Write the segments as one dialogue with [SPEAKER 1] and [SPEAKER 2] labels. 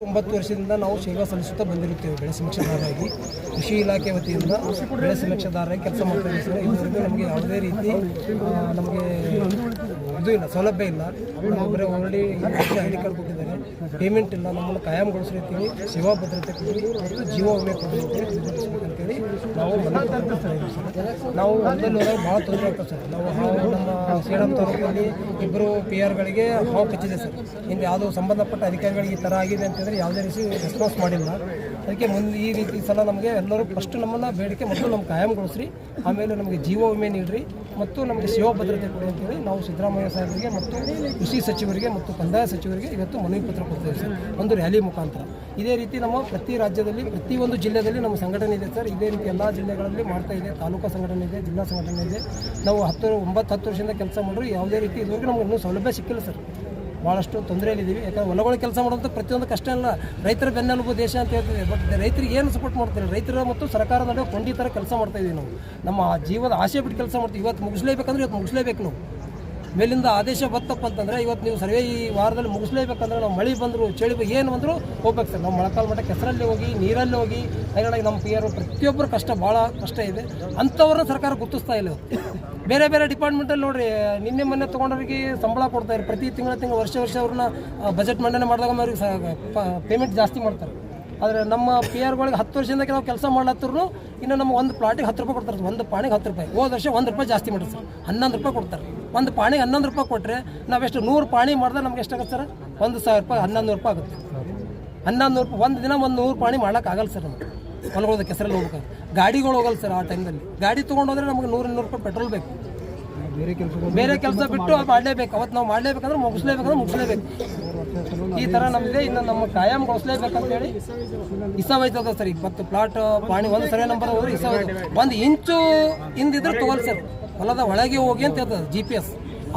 [SPEAKER 1] ಒಂಬತ್ತು ವರ್ಷದಿಂದ ನಾವು ಸೇವಾ ಸಲ್ಲಿಸುತ್ತಾ ಬಂದಿರುತ್ತೇವೆ ಬೆಳೆ ಸಮೀಕ್ಷೆದಾರರಾಗಿ ಕೃಷಿ ಇಲಾಖೆ ವತಿಯಿಂದ ಬೆಳೆ ಸಮೀಕ್ಷೆದಾರರಾಗಿ ಕೆಲಸ ಮಾಡ್ತಾ ಇದುವರೆಗೂ ನಮಗೆ ಯಾವುದೇ ರೀತಿ ನಮಗೆ ಇದು ಇಲ್ಲ, ಸೌಲಭ್ಯ ಇಲ್ಲ. ಒಬ್ಬರೇ ಆಲ್ರೆಡಿ ಐ ಡಿ ಕಾರ್ಡ್ ಕೊಟ್ಟಿದ್ದಾರೆ ಪೇಮೆಂಟ್ ಇಲ್ಲ, ನಮ್ಮನ್ನು ಕಾಯಂಗೊಳಿಸಿರ್ತೀವಿ ಸೇವಾ ಭದ್ರತೆ ಕೊಡಿ ಮತ್ತು ಜೀವ ವಿಮೆ ಅಂತೇಳಿ ನಾವು ನಾವು ಒಂದಲ್ಲಿ ಹೋದಾಗ ಭಾಳ ತೊಂದರೆ ಆಗ್ತದೆ ಸರ್. ನಾವು ನಮ್ಮ ಸೇಡಂ ಇಬ್ಬರು ಪಿ ಆರ್ಗಳಿಗೆ ಹಾವು ಕಚ್ಚಿದೆ ಸರ್. ಇನ್ನು ಯಾವುದೋ ಸಂಬಂಧಪಟ್ಟ ಅಧಿಕಾರಿಗಳಿಗೆ ಈ ಥರ ಆಗಿದೆ ಅಂತಂದರೆ ಯಾವುದೇ ರೀತಿ ರೆಸ್ಪಾನ್ಸ್ ಮಾಡಿಲ್ಲ. ಅದಕ್ಕೆ ಮುಂದೆ ಈ ರೀತಿ ಸಲ ನಮಗೆ ಎಲ್ಲರೂ ಫಸ್ಟ್ ನಮ್ಮನ್ನು ಬೇಡಿಕೆ ಮೊದಲು ನಮ್ಮ ಕಾಯಂಗೊಳಿಸ್ರಿ. ಆಮೇಲೆ ನಮಗೆ ಜೀವ ವಿಮೆ ನೀಡ್ರಿ ಮತ್ತು ನಮಗೆ ಸೇವಾ ಭದ್ರತೆ ಕೊಡಿ ಅಂತೇಳಿ ನಾವು ಸಿದ್ದರಾಮಯ್ಯ ಸಾಹೇಬರಿಗೆ ಮತ್ತು ಕೃಷಿ ಸಚಿವರಿಗೆ ಮತ್ತು ಕಂದಾಯ ಸಚಿವರಿಗೆ ಇವತ್ತು ಮನವಿ ಪತ್ರ ಕೊಡ್ತೇವೆ ಸರ್. ಒಂದು ರ್ಯಾಲಿ ಮುಖಾಂತರ. ಇದೇ ರೀತಿ ನಮ್ಮ ಪ್ರತಿ ರಾಜ್ಯದಲ್ಲಿ, ಪ್ರತಿಯೊಂದು ಜಿಲ್ಲೆಯಲ್ಲಿ ನಮ್ಮ ಸಂಘಟನೆ ಇದೆ ಸರ್. ಇದೇ ರೀತಿ ಎಲ್ಲ ಜಿಲ್ಲೆಗಳಲ್ಲಿ ಮಾಡ್ತಾ ಇದೆ. ತಾಲೂಕು ಸಂಘಟನೆ ಇದೆ, ಜಿಲ್ಲಾ ಸಂಘಟನೆ ಇದೆ. ನಾವು ಹತ್ತು, ಒಂಬತ್ತು, ಹತ್ತು ವರ್ಷದಿಂದ ಕೆಲಸ ಮಾಡಿದ್ರು ಯಾವುದೇ ರೀತಿ ಇದುವರೆಗೂ ನಮಗೆ ಇನ್ನೂ ಸೌಲಭ್ಯ ಸಿಕ್ಕಿಲ್ಲ ಸರ್. ಭಾಳಷ್ಟು ತೊಂದರೆಯಲ್ಲಿದ್ದೀವಿ. ಯಾಕಂದ್ರೆ ಹೊಲಗಳ ಕೆಲಸ ಮಾಡುವಂಥ ಪ್ರತಿಯೊಂದು ಕಷ್ಟ ಇಲ್ಲ ರೈತರ ಬೆನ್ನೆಲುಬು ದೇಶ ಅಂತ ಹೇಳ್ತೀವಿ. ಬಟ್ ರೈತರಿಗೆ ಏನು ಸಪೋರ್ಟ್ ಮಾಡ್ತಾರೆ? ರೈತರ ಮತ್ತು ಸರ್ಕಾರದ ನಡುವೆ ಕೊಂಡಿ ಥರ ಕೆಲಸ ಮಾಡ್ತಾ ಇದೀವಿ ನಾವು. ನಮ್ಮ ಜೀವದ ಆಸೆ ಬಿಟ್ಟು ಕೆಲಸ ಮಾಡ್ತೀವಿ. ಇವತ್ತು ಮುಗಿಸ್ಲೇಬೇಕಂದ್ರೆ ಇವತ್ತು ಮುಗಿಸ್ಲೇಬೇಕು ನಾವು. ಮೇಲಿಂದ ಆದೇಶ ಬತ್ತಪ್ಪ ಅಂತಂದರೆ ಇವತ್ತು ನೀವು ಸರ್ವೆ ಈ ವಾರದಲ್ಲಿ ಮುಗಿಸ್ಲೇಬೇಕಂದ್ರೆ ನಾವು ಮಳೆ ಬಂದರು, ಚಳಿ ಏನು ಬಂದರೂ ಹೋಗ್ಬೇಕು ಸರ್. ನಾವು ಮೊಳಕಾಲು ಮಟ್ಟ ಕೆಸರಲ್ಲಿ ಹೋಗಿ, ನೀರಲ್ಲಿ ಹೋಗಿ ಹೈರಾಣಾಗಿ ನಮ್ಮ ಪಿ ಆರ್ ಪ್ರತಿಯೊಬ್ಬರ ಕಷ್ಟ, ಭಾಳ ಕಷ್ಟ ಇದೆ. ಅಂಥವ್ರನ್ನ ಸರ್ಕಾರ ಗುರುತಿಸ್ತಾ ಇಲ್ಲ. ಬೇರೆ ಬೇರೆ ಡಿಪಾರ್ಟ್ಮೆಂಟಲ್ಲಿ ನೋಡ್ರಿ, ನಿನ್ನೆ ಮೊನ್ನೆ ತೊಗೊಂಡವ್ರಿಗೆ ಸಂಬಳ ಕೊಡ್ತಾರೆ ಪ್ರತಿ ತಿಂಗಳ ತಿಂಗಳು ವರ್ಷ ವರ್ಷ ಅವ್ರನ್ನ ಬಜೆಟ್ ಮಂಡನೆ ಮಾಡಿದಾಗ ಅವ್ರಿಗೆ ಪೇಮೆಂಟ್ ಜಾಸ್ತಿ ಮಾಡ್ತಾರೆ. ಆದರೆ ನಮ್ಮ ಪಿ ಆರ್ಗಳಿಗೆ ಹತ್ತು ವರ್ಷದಿಂದ ನಾವು ಕೆಲಸ ಮಾಡ್ಲತ್ತರೂ ಇನ್ನು ನಮ್ಮ ಒಂದು ಪ್ಲಾಟಿಗೆ ಹತ್ತು ರೂಪಾಯಿ ಕೊಡ್ತಾರೆ ಒಂದು ಪಾಣಿಗೆ ಹತ್ತು ರೂಪಾಯಿ. ಹೋದ ವರ್ಷ ಒಂದು ರೂಪಾಯಿ ಜಾಸ್ತಿ ಮಾಡಿರಿ ಸರ್. ಹನ್ನೊಂದು ರೂಪಾಯಿ ಕೊಡ್ತಾರೆ. ಒಂದು ಪಾಣಿಗೆ ಹನ್ನೊಂದು ರೂಪಾಯಿ ಕೊಟ್ಟರೆ ನಾವೆಷ್ಟು ನೂರು ಪಾಣಿ ಮಾಡಿದ್ರೆ ನಮ್ಗೆ ಎಷ್ಟಾಗುತ್ತೆ ಸರ್? ಒಂದು ಸಾವಿರ ರೂಪಾಯಿ ಹನ್ನೊಂದು ರೂಪಾಯಿ ಆಗುತ್ತೆ. ಹನ್ನೊಂದು ನೂರು ರೂಪಾಯಿ ಒಂದು ದಿನ ಒಂದು ನೂರು ಪಾಣಿ ಮಾಡೋಕ್ಕಾಗಲ್ಲ ಸರ್ ನಮ್ಗೆ. ಹೊಲಗೋದ ಕೆಸರಲ್ಲಿ ಹೋಗ್ಬೇಕು ಗಾಡಿಗಳು ಹೋಗಲ್ಲ ಸರ್ ಆ ಟೈಮ್ದಲ್ಲಿ ಗಾಡಿ ತೊಗೊಂಡು ಹೋದ್ರೆ ನಮಗೆ ನೂರು ಇನ್ನೂರು ರೂಪಾಯಿ ಪೆಟ್ರೋಲ್ ಬೇಕು. ಬೇರೆ ಕೆಲಸ ಬೇರೆ ಕೆಲಸ ಬಿಟ್ಟು ಅದು ಮಾಡಲೇಬೇಕು. ಅವತ್ತು ನಾವು ಮಾಡಲೇಬೇಕಂದ್ರೆ ಮುಗಿಸ್ಲೇಬೇಕಂದ್ರೆ ಮುಗಿಸ್ಲೇಬೇಕು. ಈ ಥರ ನಮ್ಮಿದೆ ಇನ್ನು ನಮ್ಮ ಕಾಯಂ ಗೊಳಿಸ್ಲೇಬೇಕಂತ ಹೇಳಿ ಇಸವೈತದ ಸರ್ ಈಗ ಮತ್ತು ಪ್ಲಾಟ್ ಪಾಣಿ ಒಂದು ಸರ್ವೆ ನಂಬರ್ ಹೋದ್ರೆ ಇಸವೈತ ಒಂದು ಇಂಚು ಹಿಂದಿದ್ರೆ ತಗೋಲ್ ಸರ್. ಹೊಲದ ಒಳಗೆ ಹೋಗಿ ಅಂತ ಹೇಳ್ತದೆ ಜಿ ಪಿ ಎಸ್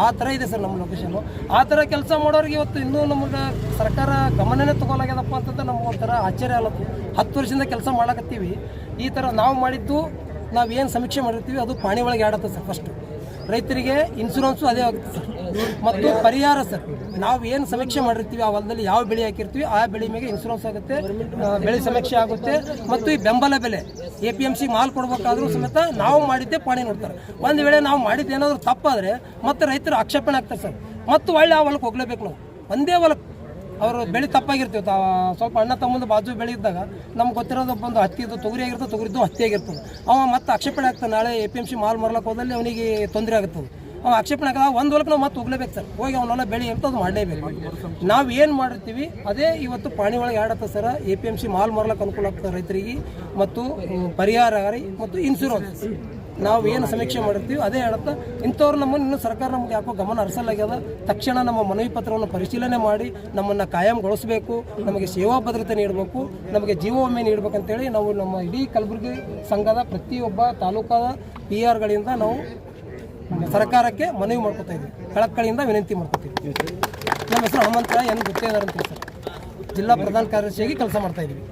[SPEAKER 1] ಆ ಥರ ಇದೆ ಸರ್ ನಮ್ಮ ಲೊಕೇಶನ್ನು ಆ ಥರ ಕೆಲಸ ಮಾಡೋರಿಗೆ ಇವತ್ತು ಇನ್ನೂ ನಮಗೆ ಸರ್ಕಾರ ಗಮನನೇ ತಗೊಲಾಗ್ಯದಪ್ಪ ಅಂತಂದ್ರೆ ನಮ್ಗೆ ಒಂಥರ ಆಶ್ಚರ್ಯ ಆಲತ್ತು ಹತ್ತು ವರ್ಷದಿಂದ ಕೆಲಸ ಮಾಡಕತ್ತೀವಿ. ಈ ಥರ ನಾವು ಮಾಡಿದ್ದು ನಾವು ಏನು ಸಮೀಕ್ಷೆ ಮಾಡಿರ್ತೀವಿ, ಅದು ಪಾಣಿ ಒಳಗೆ ಆಡತ್ತೆ ಸರ್ ಫಸ್ಟ್ ರೈತರಿಗೆ ಇನ್ಸೂರೆನ್ಸು ಅದೇ ಆಗುತ್ತೆ ಸರ್ ಮತ್ತು ಪರಿಹಾರ ಸರ್. ನಾವು ಏನು ಸಮೀಕ್ಷೆ ಮಾಡಿರ್ತೀವಿ ಆ ಹೊಲದಲ್ಲಿ ಯಾವ ಬೆಳೆ ಹಾಕಿರ್ತೀವಿ, ಆ ಬೆಳೆ ಮೇಲೆ ಇನ್ಸೂರೆನ್ಸ್ ಆಗುತ್ತೆ ಬೆಳೆ ಸಮೀಕ್ಷೆ ಆಗುತ್ತೆ. ಮತ್ತು ಈ ಬೆಂಬಲ ಬೆಲೆ ಎ ಪಿ ಎಂ ಸಿ ಮಾಲ್ ಕೊಡಬೇಕಾದ್ರೂ ಸಮೇತ ನಾವು ಮಾಡಿದ್ದೆ ಪಾಣಿ ನೋಡ್ತಾರೆ. ಒಂದು ವೇಳೆ ನಾವು ಮಾಡಿದ್ದೇನಾದರೂ ತಪ್ಪಾದರೆ ಮತ್ತು ರೈತರು ಆಕ್ಷೇಪಣೆ ಆಗ್ತಾರೆ ಸರ್. ಮತ್ತು ಒಳ್ಳೆ ಆ ಹೊಲಕ್ಕೆ ಹೋಗ್ಲೇಬೇಕು ನಾವು. ಒಂದೇ ಹೊಲಕ್ಕೆ ಅವರು ಬೆಳೆ ತಪ್ಪಾಗಿರ್ತೀವಿ. ಸ್ವಲ್ಪ ಅಣ್ಣ ತಮ್ಮಂದು ಬಾಜು ಬೆಳೆ ಇದ್ದಾಗ ನಮ್ಗೆ ಗೊತ್ತಿರೋದು ಬಂದು ಹತ್ತಿದ್ದು ತೊಗರಿ ಆಗಿರ್ತದೆ ತೊಗರಿದ್ದು ಹತ್ತಿ ಆಗಿರ್ತದೆ. ಅವ ಮತ್ತೆ ಆಕ್ಷೇಪಣೆ ಆಗ್ತದೆ, ನಾಳೆ ಎ ಪಿ ಎಂ ಸಿ ಮಾಲ್ ಮಾರ್ಲಕ್ಕೆ ಹೋದಲ್ಲಿ ಅವನಿಗೆ ತೊಂದರೆ ಆಗುತ್ತದೆ. ಅವ ಆಕ್ಷೇಪಣೆ ಆಗ ಒಂದು ಹೊಲಕ್ಕೆ ನಾವು ಮತ್ತೆ ಹೋಗ್ಲೇಬೇಕು ಸರ್. ಹೋಗಿ ಅವನ್ನೆಲ್ಲ ಬೆಳೆ ಅಂತ ಅದು ಮಾಡಲೇಬೇಕು. ನಾವು ಏನು ಮಾಡಿರ್ತೀವಿ, ಅದೇ ಇವತ್ತು ಪಾಣಿ ಒಳಗೆ ಆಡತ್ತೆ sir A P M C mall ಮಾರ್ಲಕ್ಕೆ ಅನುಕೂಲ ಆಗ್ತದೆ ರೈತರಿಗೆ ಮತ್ತು ಪರಿಹಾರ ಮತ್ತು ಇನ್ಶೂರೆನ್ಸ್ ನಾವು ಏನು ಸಮೀಕ್ಷೆ ಮಾಡಿರ್ತೀವಿ ಅದೇ ಹೇಳುತ್ತಾ ಇಂಥವ್ರು ನಮ್ಮನ್ನು ಇನ್ನೂ ಸರ್ಕಾರ ನಮ್ಗೆ ಯಾಕೋ ಗಮನ ಹರಿಸಲಾಗ್ಯದ ತಕ್ಷಣ ನಮ್ಮ ಮನವಿ ಪತ್ರವನ್ನು ಪರಿಶೀಲನೆ ಮಾಡಿ ನಮ್ಮನ್ನು ಕಾಯಂಗೊಳಿಸಬೇಕು ನಮಗೆ ಸೇವಾ ಭದ್ರತೆ ನೀಡಬೇಕು ನಮಗೆ ಜೀವ ವಿಮೆ ನೀಡಬೇಕಂತೇಳಿ ನಾವು ನಮ್ಮ ಇಡೀ ಕಲಬುರಗಿ ಸಂಘದ ಪ್ರತಿಯೊಬ್ಬ ತಾಲೂಕಾದ ಪಿ ಆರ್ಗಳಿಂದ ನಾವು ಸರ್ಕಾರಕ್ಕೆ ಮನವಿ ಮಾಡ್ಕೊತಾ ಇದ್ದೀವಿ. ಕಳಕಳಿಯಿಂದ ವಿನಂತಿ ಮಾಡ್ಕೊತೀವಿ. ನಮ್ಮ ಹೆಸರು ಹನುಮಂತ ಏನು ಗೊತ್ತೇ ಇದ್ದಾರೆ ಅಂತ ಸರ್. ಜಿಲ್ಲಾ ಪ್ರಧಾನ ಕಾರ್ಯದರ್ಶಿಯಾಗಿ ಕೆಲಸ ಮಾಡ್ತಾ ಇದ್ದೀವಿ.